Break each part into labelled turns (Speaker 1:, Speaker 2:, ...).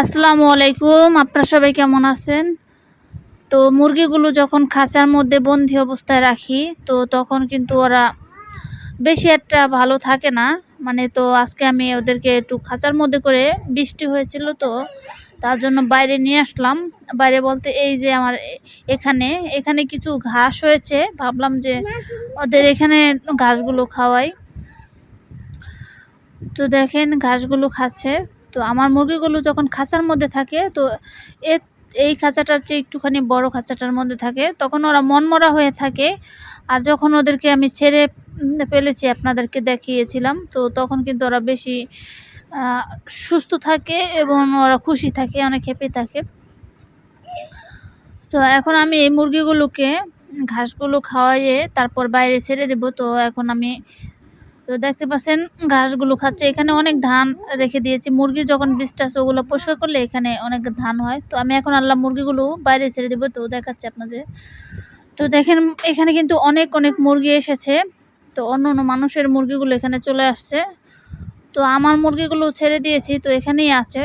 Speaker 1: আসসালামু আলাইকুম, আপনারা সবাই কেমন আছেন? তো মুরগিগুলো যখন খাঁচার মধ্যে বন্দি অবস্থায় রাখি, তো তখন কিন্তু ওরা বেশি একটা ভালো থাকে না। মানে তো আজকে আমি ওদেরকে একটু খাঁচার মধ্যে করে বৃষ্টি হয়েছিল তো, তার জন্য বাইরে নিয়ে আসলাম। বাইরে বলতে এই যে আমার এখানে এখানে কিছু ঘাস হয়েছে, ভাবলাম যে ওদের এখানে ঘাসগুলো খাওয়াই। তো দেখেন, ঘাসগুলো খাচ্ছে। তো আমার মুরগিগুলো যখন খাঁচার মধ্যে থাকে, তো এ, এই খাঁচাটার চেয়ে একটুখানি বড় খাঁচাটার মধ্যে থাকে, তখন ওরা মনমরা হয়ে থাকে। আর যখন ওদেরকে আমি ছেড়ে ফেলেছি, আপনাদেরকে দেখিয়েছিলাম, তো তখন কিন্তু ওরা বেশি সুস্থ থাকে এবং ওরা খুশি থাকে, অনেক হ্যাপি থাকে। তো এখন আমি এই মুরগিগুলোকে ঘাসগুলো খাওয়াইয়ে তারপর বাইরে ছেড়ে দেব। তো এখন আমি তো দেখতে পাচ্ছেন, ঘাসগুলো খাচ্ছে। এখানে অনেক ধান রেখে দিয়েছি। মুরগি যখন বীজটা আছে, ওগুলো পরিষ্কার করলে এখানে অনেক ধান হয়। তো আমি এখন আল্লাহ মুরগিগুলো বাইরে ছেড়ে দেবো। তো দেখাচ্ছি আপনাদের। তো দেখেন, এখানে কিন্তু অনেক অনেক মুরগি এসেছে। তো অন্য অন্য মানুষের মুরগিগুলো এখানে চলে আসছে। তো আমার মুরগিগুলো ছেড়ে দিয়েছি। তো এখানেই আছে।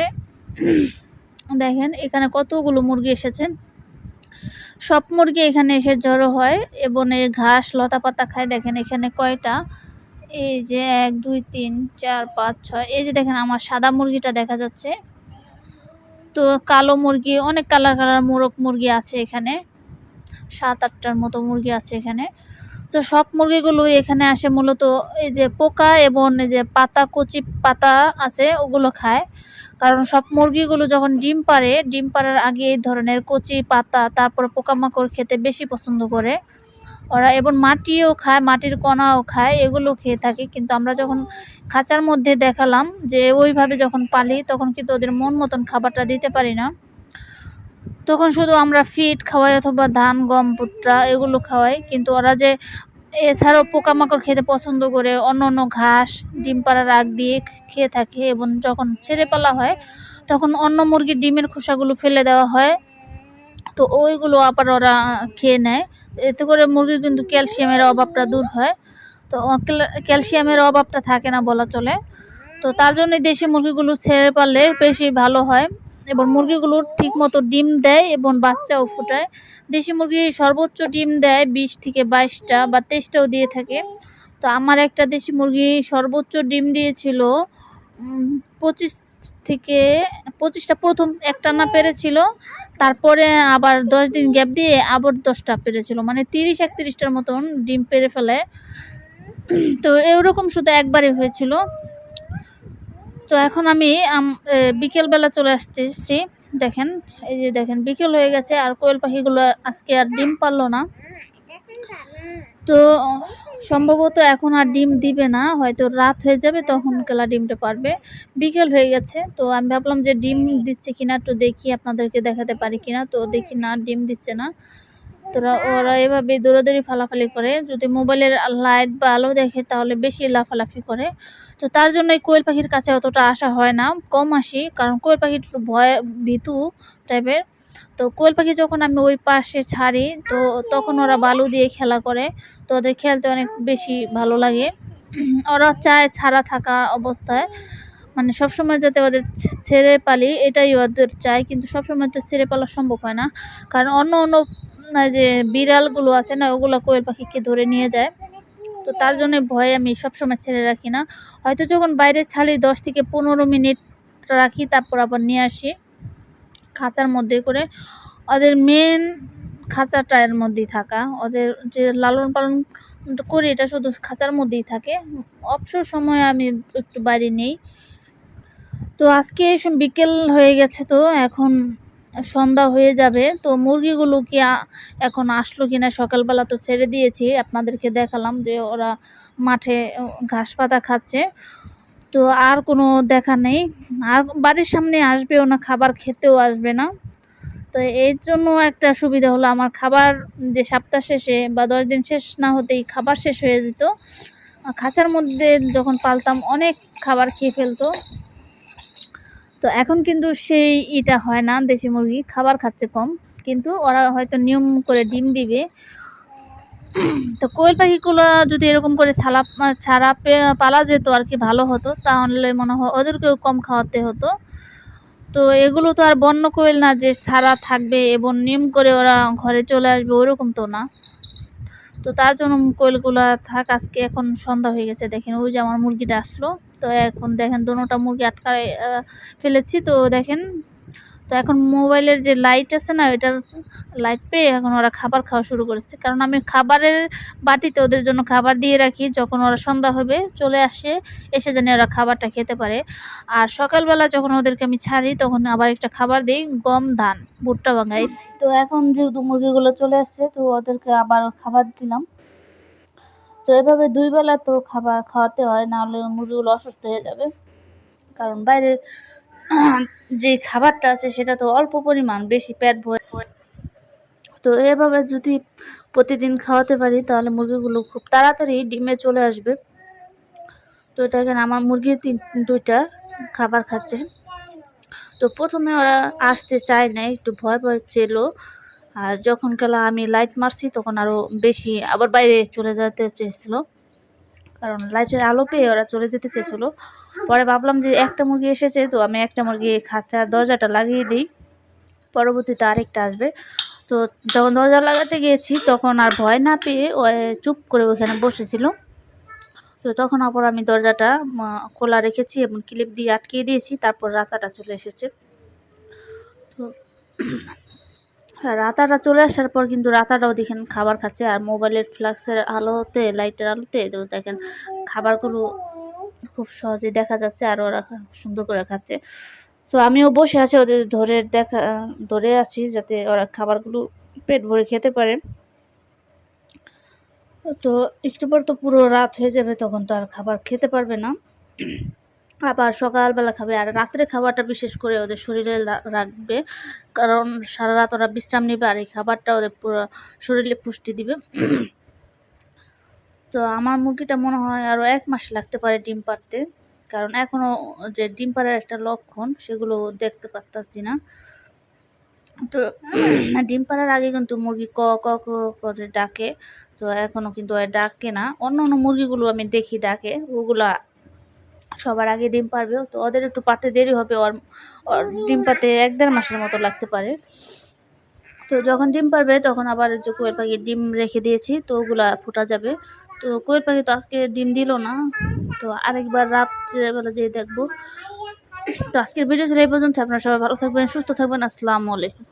Speaker 1: দেখেন, এখানে কতগুলো মুরগি এসেছে। সব মুরগি এখানে এসে জড়ো হয়। এবং ঘাস লতা পাতা খায়। দেখেন, এখানে কয়টা? এই যে এক, দুই, তিন, চার, পাঁচ, ছয়, এই যে দেখেন আমার সাদা মুরগিটা দেখা যাচ্ছে। তো কালো মুরগি, অনেক কালার কালার মোরগ মুরগি আছে এখানে। সাত, আটটার মতো মুরগি আছে এখানে। তো সব মুরগিগুলো এখানে আসে মূলত এই যে পোকা এবং এই যে পাতা, কচি পাতা আছে, ওগুলো খায়। কারণ সব মুরগিগুলো যখন ডিম পারে ডিম পাড়ার আগে এই ধরনের কচি পাতা, তারপর পোকামাকড় খেতে বেশি পছন্দ করে। ওরা এবং মাটিও খায়, মাটির কণাও খায়, এগুলো খেয়ে থাকে। কিন্তু আমরা যখন খাঁচার মধ্যে দেখালাম যে ওইভাবে যখন পালি, তখন কিন্তু ওদের মন মতন খাবারটা দিতে পারি না। তখন শুধু আমরা ফিট খাওয়াই অথবা ধান, গম, ভুট্টা এগুলো খাওয়াই। কিন্তু ওরা যে এছাড়াও পোকামাকড় খেতে পছন্দ করে, অন্য অন্য ঘাস, ডিম পাড়ার আগ দিয়ে খেয়ে থাকে এবং যখন ছেড়ে পালা হয়, তখন অন্য মুরগির ডিমের খোসাগুলো ফেলে দেওয়া হয়। তো ওইগুলো আবার ওরা খেয়ে নেয়। এতে করে মুরগির কিন্তু ক্যালসিয়ামের অভাবটা দূর হয়। তো ক্যালসিয়ামের অভাবটা থাকে না বলা চলে। তো তার জন্য দেশি মুরগিগুলো ছেড়ে পারলে বেশি ভালো হয় এবং মুরগিগুলো ঠিক মতো ডিম দেয় এবং বাচ্চাও ফুটায়। দেশি মুরগি সর্বোচ্চ ডিম দেয় বিশ থেকে বাইশটা বা তেইশটাও দিয়ে থাকে। তো আমার একটা দেশি মুরগি সর্বোচ্চ ডিম দিয়েছিল পঁচিশ থেকে, পঁচিশটা প্রথম একটা না পেরেছিল, তারপরে আবার দশ দিন গ্যাপ দিয়ে আবার দশটা পেরেছিল মানে তিরিশ একত্রিশটার মতন ডিম পেরে ফেলে। তো এরকম শুধু একবারই হয়েছিল। তো এখন আমি বিকেলবেলা চলে আসতেছি। দেখেন, এই যে দেখেন, বিকেল হয়ে গেছে, আর কোয়েল পাখিগুলো আজকে আর ডিম পারল না। তো সম্ভবত এখন আর ডিম দিবে না, হয়তো রাত হয়ে যাবে তখন কেলা ডিমটা পারবে। বিকেল হয়ে গেছে, তো আমি ভাবলাম যে ডিম দিচ্ছে কিনা একটু দেখি, আপনাদেরকে দেখাতে পারি কিনা, তো দেখি না, ডিম দিচ্ছে না। তোরা ওরা এভাবে দৌড়াদৌড়ি, ফালাফালি করে। যদি মোবাইলের লাইট বা আলো দেখে তাহলে বেশি লাফালাফি করে। তো তার জন্য এই কোয়েল পাখির কাছে অতটা আসা হয় না, কম আসি, কারণ কোয়েল পাখি একটু ভয়, ভীতু টাইপের তো কোয়েল পাখি যখন আমি ওই পাশে ছাড়ি, তো তখন ওরা বালু দিয়ে খেলা করে, তো ওদের খেলতে অনেক বেশি ভালো লাগে। ওরা চায় ছাড়া থাকা অবস্থায় মানে সবসময় যাতে ওদের ছেড়ে পালি, এটাই ওদের চায়, কিন্তু সবসময় তো ছেড়ে পালা সম্ভব হয় না। কারণ অন্য অন্য যে বিড়ালগুলো আছে না, ওগুলো কোয়েল পাখিকে ধরে নিয়ে যায়। তো তার জন্য ভয়ে আমি সবসময় ছেড়ে রাখি না। হয়তো যখন বাইরে ছাড়ি, দশ থেকে পনেরো মিনিট রাখি, তারপর আবার নিয়ে আসি। খাঁচার মধ্যে করে ওদের মেন খাঁচাটার মধ্যেই থাকা। ওদের যে লালন পালন করি এটা শুধু খাঁচার মধ্যেই থাকে। অবসর সময় আমি একটু বাইরে নেই। তো আজকে বিকেল হয়ে গেছে তো, এখন সন্ধ্যা হয়ে যাবে। তো মুরগিগুলো কি এখন আসলো কিনা সকালবেলা তো ছেড়ে দিয়েছি। আপনাদেরকে দেখালাম যে ওরা মাঠে ঘাস পাতা খাচ্ছে। তো আর কোনো দেখা নেই। আর বাড়ির সামনে আসবেও না, খাবার খেতেও আসবে না। তো এর জন্য একটা সুবিধা হলো, আমার খাবার যে সপ্তাহ শেষে বা দশ দিন শেষ না হতেই খাবার শেষ হয়ে যেত। খাঁচার মধ্যে যখন পালতাম, অনেক খাবার খেয়ে ফেলতো। তো এখন কিন্তু সেই ইটা হয় না দেশি মুরগি, খাবার খাচ্ছে কম। কিন্তু ওরা হয়তো নিয়ম করে ডিম দিবে। তো কোয়েল পাখিগুলো যদি এরকম করে ছাড়া ছাড়া পালা যেত আর কি, ভালো হতো, তাহলে মনে হয় ওদেরকেও কম খাওয়াতে হতো। তো এগুলো তো আর বন্য কোয়েল না, যে ছাড়া থাকবে এবং নিম করে ওরা ঘরে চলে আসবে, ওরকম তো না। তো তার জন্য কোয়েলগুলা থাক, আজকে এখন সন্ধ্যা হয়ে গেছে, দেখেন ওই যে আমার মুরগিটা আসলো। তো এখন দেখেন দোনোটা মুরগি আটকায় ফেলেছি, তো দেখেন তো এখন মোবাইলের যে লাইট আছে না, ওইটার লাইট পেয়ে এখন ওরা খাবার খাওয়া শুরু করেছে। কারণ আমি খাবারের বাটিতে ওদের জন্য খাবার দিয়ে রাখি, যখন ওরা সন্ধ্যা হবে, চলে আসে, এসে জানি ওরা খাবারটা খেতে পারে। আর সকালবেলা যখন ওদেরকে আমি ছাড়ি, তখন আবার একটা খাবার দিই, গম ধান, ভুট্টা বাঙাই তো এখন যেহেতু মুরগিগুলো চলে আসছে, তো ওদেরকে আবার খাবার দিলাম। তো এভাবে দুই বেলা তো খাবার খাওয়াতে হয় নাহলে মুরগিগুলো অসুস্থ হয়ে যাবে। কারণ বাইরে যে খাবারটা আছে সেটা তো অল্প পরিমাণ, বেশি পেট ভরে। তো এভাবে যদি প্রতিদিন খাওয়াতে পারি, তাহলে মুরগিগুলো খুব তাড়াতাড়ি ডিমে চলে আসবে। তো এটা এখানে আমার মুরগির তিন, দুইটা খাবার খাচ্ছে। তো প্রথমে ওরা আসতে চায় না, একটু ভয় ভয় ছিল। আর যখন গেলা আমি লাইট মারছি, তখন আরও বেশি আবার বাইরে চলে যেতে চেয়েছিল। কারণ লাইটের আলো পেয়ে ওরা চলে যেতে চেয়েছিল। পরে ভাবলাম যে একটা মুরগি এসেছে, তো আমি একটা মুরগি খাঁচার দরজাটা লাগিয়ে দিই। পরবর্তীতে আরেকটা আসবে। তো যখন দরজা লাগাতে গিয়েছি, তখন আর ভয় না পেয়ে ও চুপ করে ওখানে বসেছিল। তো তখন আবার আমি দরজাটা খোলা রেখেছি এবং ক্লিপ দিয়ে আটকিয়ে দিয়েছি, তারপর রাতাটা চলে এসেছে। তো রাতাটা চলে আসার পর কিন্তু রাতাটাও দেখেন খাবার খাচ্ছে আর মোবাইলের ফ্ল্যাক্সের আলোতে, লাইটের আলোতে তো দেখেন খাবারগুলো খুব সহজে দেখা যাচ্ছে আর ওরা সুন্দর করে খাচ্ছে। তো আমিও বসে আছি ওদের ধরে দেখা, ধরে আছি যাতে ওরা খাবারগুলো পেট ভরে খেতে পারে। তো একটু পর তো পুরো রাত হয়ে যাবে তখন তো আর খাবার খেতে পারবে না। আবার সকালবেলা খাবে আর রাত্রে খাবারটা বিশেষ করে ওদের শরীরে রাখবে। কারণ সারা রাত ওরা বিশ্রাম নেবে আর এই খাবারটা ওদের পুরো শরীরে পুষ্টি দিবে। তো আমার মুরগিটা মনে হয় আরও এক মাস লাগতে পারে ডিম পাড়তে। কারণ এখনও যে ডিম পাড়ার একটা লক্ষণ, সেগুলো দেখতে পারতাছি না। তো ডিম পাড়ার আগে কিন্তু মুরগি ক ক ক করে ডাকে। তো এখনও কিন্তু ডাকে না। অন্য অন্য মুরগিগুলো আমি দেখি ডাকে। ওগুলা সবার আগে ডিম পারবে। তো ওদের একটু পাতে দেরি হবে, ওর ওর ডিম পাতে এক দেড় মাসের মতো লাগতে পারে। তো যখন ডিম পারবে, তখন আবার যে কোয়েল পাখির ডিম রেখে দিয়েছি, তো ওগুলা ফোটা যাবে। তো কোয়েল পাখি তো আজকে ডিম দিল না। তো আরেকবার রাত্রেবেলা যেয়ে দেখব। তো আজকের ভিডিও ছিল এই পর্যন্ত। আপনারা সবাই ভালো থাকবেন, সুস্থ থাকবেন। আসসালামু আলাইকুম।